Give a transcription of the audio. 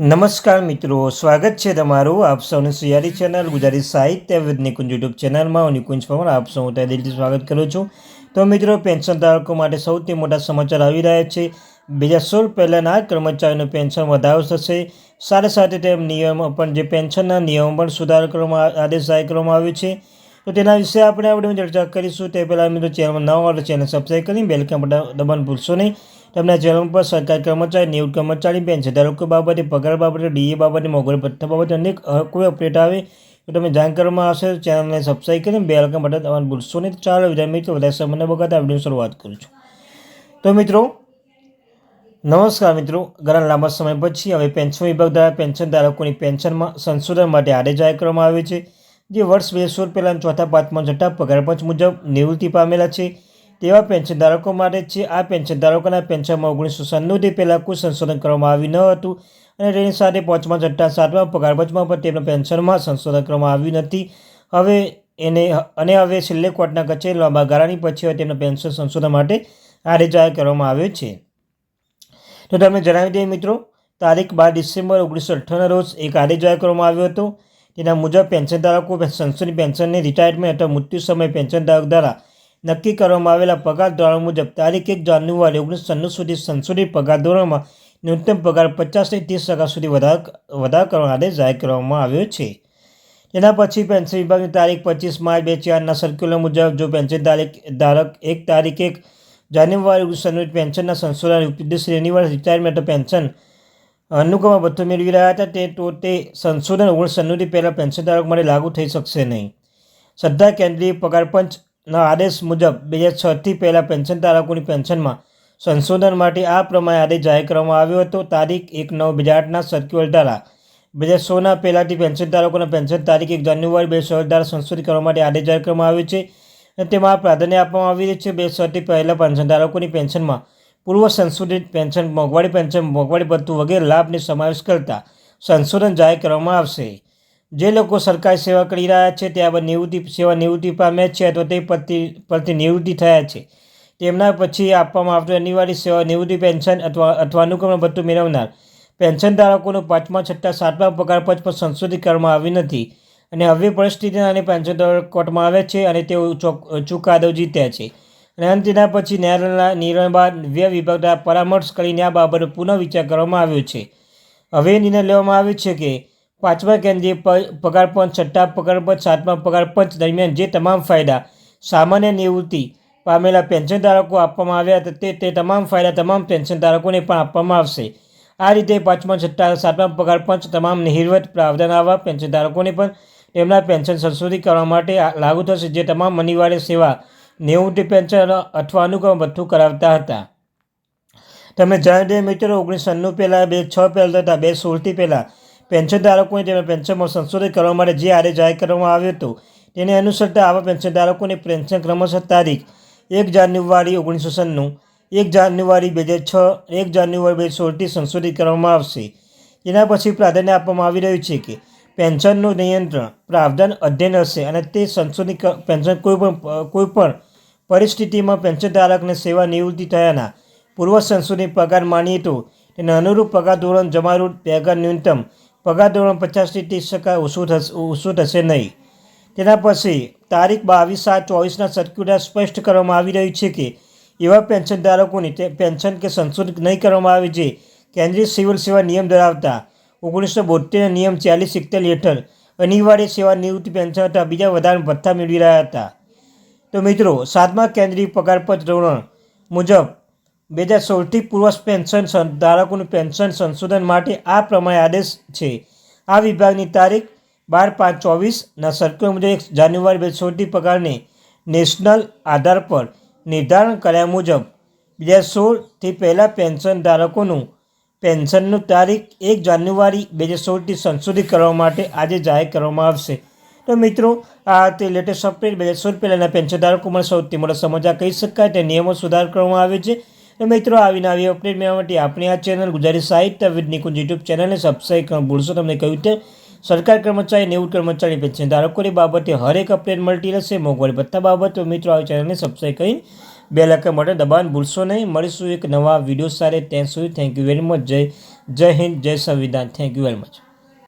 નમસ્કાર મિત્રો, સ્વાગત છે તમારું આપ સૌની સિયારી ચેનલ ગુજરાતી સાહિત્ય વિદ નિકુંજ યુટ્યુબ ચેનલમાં. હું નિકુંજ પવન, આપ સૌ ત્યાં દિલથી સ્વાગત કરું છું. તો મિત્રો, પેન્શન ધારકો માટે સૌથી મોટા સમાચાર આવી રહ્યા છે. બે હજાર સોળ પહેલાંના કર્મચારીનું પેન્શન વધારો થશે. સાથે સાથે તેમ નિયમો પણ, જે પેન્શનના નિયમો પણ સુધારો કરવામાં આદેશ જાહેર કરવામાં આવ્યો છે. તો તેના વિશે આપણે આપણે ચર્ચા કરીશું. તે પહેલાં મિત્રો, ચેનલમાં નવા હોય તો ચેનલ સબસ્ક્રાઈબ કરી બેલકમ દબાણ ભૂલશો નહીં. તમને ચેનલ પર સરકારી કર્મચારી, નિવૃત્ત કર્મચારી પેન્શન ધારકો બાબતે પગાર બાબતે, ડીએ બાબતે, મોંઘવારી ભથ્થા બાબતે અનેક કોઈ અપડેટ આવે તો તમે જાણ કરવામાં આવશે. ચેનલને સબસ્ક્રાઈબ કરીને બેલકમ બટન તમારે ભૂલશો નહીં. ચાલો વિધાન મિત્રો, વધારે સમયને બગાતા વીડિયો શરૂઆત કરું છું. તો મિત્રો, નમસ્કાર મિત્રો. ઘણા લાંબા સમય પછી હવે પેન્શન વિભાગ દ્વારા પેન્શન ધારકોની પેન્શનમાં સંશોધન માટે આદેશ જાહેર કરવામાં આવે છે. જે વર્ષ બે સોળ પહેલાં ચોથા પાંચમા છઠ્ઠા પગાર પંચ મુજબ નિવૃત્તિ પામેલા છે. તેવા પેન્શન ધારકો માટે છે. આ પેન્શન ધારકોના પેન્શનમાં ઓગણીસો સન્નુથી પહેલાં કોઈ સંશોધન કરવામાં આવ્યું ન હતું અને તેની સાથે પાંચમા છઠ્ઠા સાતમા પગાર, પંચમાં પણ તેમના પેન્શનમાં સંશોધન કરવામાં આવ્યું નથી. હવે એને અને હવે છેલ્લે કોર્ટના કચેરી લાંબા પછી હવે તેમના પેન્શન સંશોધન માટે આદેશ જાહેર કરવામાં આવ્યો છે. તો તમને જણાવી દઈએ મિત્રો, તારીખ બાર ડિસેમ્બર ઓગણીસો અઠ્ઠાવનના રોજ એક આદેશ જાહેર કરવામાં આવ્યો હતો. તેના મુજબ પેન્શન ધારકો સંશોધન પેન્શનની રિટાયરમેન્ટ અથવા મૃત્યુ સમયે પેન્શન ધારક દ્વારા નક્કી કરવામાં આવેલા પગાર ધોરણ મુજબ તારીખ એક જાન્યુઆરી ઓગણીસો છન્નું સુધી સંશોધિત પગાર ધોરણમાં ન્યૂનતમ પગાર પચાસથી ત્રીસ ટકા સુધી વધારો વધારો કરવાનો આદેશ જાહેર કરવામાં આવ્યો છે. તેના પછી પેન્શન વિભાગની તારીખ પચીસ માર્ચ બે ચારના સર્ક્યુલર મુજબ જો પેન્શન તારીખ ધારક એક તારીખ એક જાન્યુઆરી ઓગણીસો પેન્શનના સંશોધન ઉદ્દેશ રિટાયરમેન્ટ પેન્શન અનુક્રમમાં ભથ્થો મેળવી રહ્યા હતા, તે તો તે સંશોધન ઓગણીસો સન્નુથી પહેલાં પેન્શન ધારક માટે લાગુ થઈ શકશે નહીં. શ્રદ્ધા કેન્દ્રીય પગાર પંચના આદેશ મુજબ બે હજાર છથી પહેલાં પેન્શન ધારકોની પેન્શનમાં સંશોધન માટે આ પ્રમાણે આદેશ જાહેર કરવામાં આવ્યો હતો. તારીખ એક નવ બે હજાર આઠના સર્ક્યુલર દ્વારા બે હજાર સોના પહેલાંથી પેન્શન ધારકોના પેન્શન તારીખ એક જાન્યુઆરી બે હજાર દ્વારા સંશોધિત કરવા માટે આદેશ જાહેર કરવામાં આવ્યો છે અને તેમાં પ્રાધાન્ય આપવામાં આવી રહ્યું છે. બે સરથી પહેલાં પેન્શન ધારકોની પેન્શનમાં પૂર્વ સંશોધિત પેન્શન, મોંઘવારી પેન્શન, મોંઘવારી ભથ્થું વગેરે લાભને સમાવેશ કરતા સંશોધન જાહેર કરવામાં આવશે. જે લોકો સરકારી સેવા કરી રહ્યા છે ત્યારબાદ નિવૃત્તિ, સેવા નિવૃત્તિ પામ્યા છે અથવા તે પરથી પરથી નિવૃત્તિ થયા છે. તેમના પછી આપવામાં આવતું અનિવાર્ય સેવા નિવૃત્તિ પેન્શન અથવા અથવા અનુક્રમણ ભથ્થું મેળવનાર પેન્શન ધારકોનું પાંચમા, છઠ્ઠા, સાતમા પગાર પંચ પર સંશોધિત કરવામાં આવી નથી અને હવે પરિસ્થિતિના અને પેન્શન ધારક કોર્ટમાં આવે છે અને તેઓ ચોક- ચુકાદો જીત્યા છે. અને અંતના તેના પછી ન્યાયાલયના નિર્ણય બાદ વ્યય વિભાગ દ્વારા પરામર્શ કરીને આ બાબતનો પુનઃ વિચાર કરવામાં આવ્યો છે. હવે નિર્ણય લેવામાં આવ્યો છે કે પાંચમા કેન્દ્રીય પગાર પંચ, છઠ્ઠા પગાર પંચ, સાતમા પગાર પંચ દરમિયાન જે તમામ ફાયદા સામાન્ય નિવૃત્તિ પામેલા પેન્શન ધારકો આપવામાં આવ્યા હતા, તે તે તમામ ફાયદા તમામ પેન્શન ધારકોને પણ આપવામાં આવશે. આ રીતે પાંચમા, છઠ્ઠા, સાતમા પગાર પંચ તમામ નિહિર્વત પ્રાવધાન આવા પેન્શન ધારકોને પણ તેમના પેન્શન સંશોધિત કરવા માટે લાગુ થશે, જે તમામ અનિવાર્ય સેવા નિવૃત્તિ પેન્શન અથવા અનુક્રમ ભથ્થું કરાવતા હતા. તમે જાણી મિત્રો, ઓગણીસો નવ્વાણું પહેલાં, બે છ પહેલાં તથા બે સોળથી પહેલાં પેન્શન ધારકોને તેમના પેન્શનમાં સંશોધિત કરવા માટે જે આદેશ જાહેર કરવામાં આવ્યો હતો, તેને અનુસરતા આવા પેન્શન ધારકોને પેન્શન ક્રમશઃ તારીખ એક જાન્યુઆરી ઓગણીસો સન્નું, એક જાન્યુઆરી બે હજાર છ, એક જાન્યુઆરી બે હજાર સોળથી સંશોધિત કરવામાં આવશે. તેના પછી પ્રાધાન્ય આપવામાં આવી રહ્યું છે કે પેન્શનનું નિયંત્રણ પ્રાવધાન અધ્યયન હશે અને તે સંશોધિત પેન્શન કોઈપણ કોઈપણ પરિસ્થિતિમાં પેન્શન ધારકને સેવા નિવૃત્તિ થયાના પૂર્વ સંશોધિત પગાર માનીએ તો તેને અનુરૂપ પગાર ધોરણ જમારૂપ પગાર ન્યૂનતમ પગાર ધોરણ પચાસથી ત્રીસ ટકા ઓછું થશે ઓછું થશે નહીં. તેના પછી તારીખ બાવીસ સાત ચોવીસના સર્ક્યુલર સ્પષ્ટ કરવામાં આવી રહ્યું છે કે એવા પેન્શન ધારકોની પેન્શન કે સંશોધિત નહીં કરવામાં આવે જે કેન્દ્રીય સિવિલ સેવા નિયમ ધરાવતા ઓગણીસો બોતેરના નિયમ ચાલીસ સિત્તેર હેઠળ અનિવાર્ય સેવા નિવૃત્તિ પેન્શન હતા બીજા વધારે ભથ્થા મેળવી રહ્યા હતા. તો મિત્રો, સાતમા કેન્દ્રીય પગારપત્ર ધોરણ મુજબ બે હજાર સોળથી પૂર્વ પેન્શન ધારકોનું પેન્શન સંશોધન માટે આ પ્રમાણે આદેશ છે. આ વિભાગની તારીખ બાર પાંચ ચોવીસના સરકાર મુજબ એક જાન્યુઆરી બે સોળથી પગારને નેશનલ આધાર પર નિર્ધારણ કર્યા મુજબ બે હજાર સોળથી પહેલાં પેન્શન ધારકોનું પેન્શનનું તારીખ એક જાન્યુઆરી બે હજાર સોળથી સંશોધિત કરવા માટે આજે જાહેર કરવામાં આવશે. તો મિત્રો, આ તે લેટેસ્ટ અપડેટ બે હજાર સોળ પહેલાંના પેન્શન ધારકો માટે સૌથી મોટા સમાચાર કહી શકાય તે નિયમો સુધાર કરવામાં આવે છે. મિત્રો આવીને આવી અપડેટ મેળવવા માટે આપણી આ ચેનલ ગુજરાતી સાહિત્ય વિદ નિકુંજ યુટ્યુબ ચેનલને સબસ્ક્રાઈબ કરવા ભૂલશો તમને કહ્યું તે સરકાર કર્મચારી નેવું કર્મચારી પેન્શન ધારકોની બાબતે હરેક અપડેટ મળતી રહેશે. મોંઘવારી ભથ્થા બાબતો મિત્રો આવી ચેનલને સબસ્ક્રાઈબ કરીને બે લાખ માટે દબાણ ભૂલશો નહીં. મળીશું એક નવા વીડિયો સાથે. ત્યાં સુધી થેન્ક યુ વેરી મચ જય જય હિન્દ, જય સંવિધાન. Thank you very much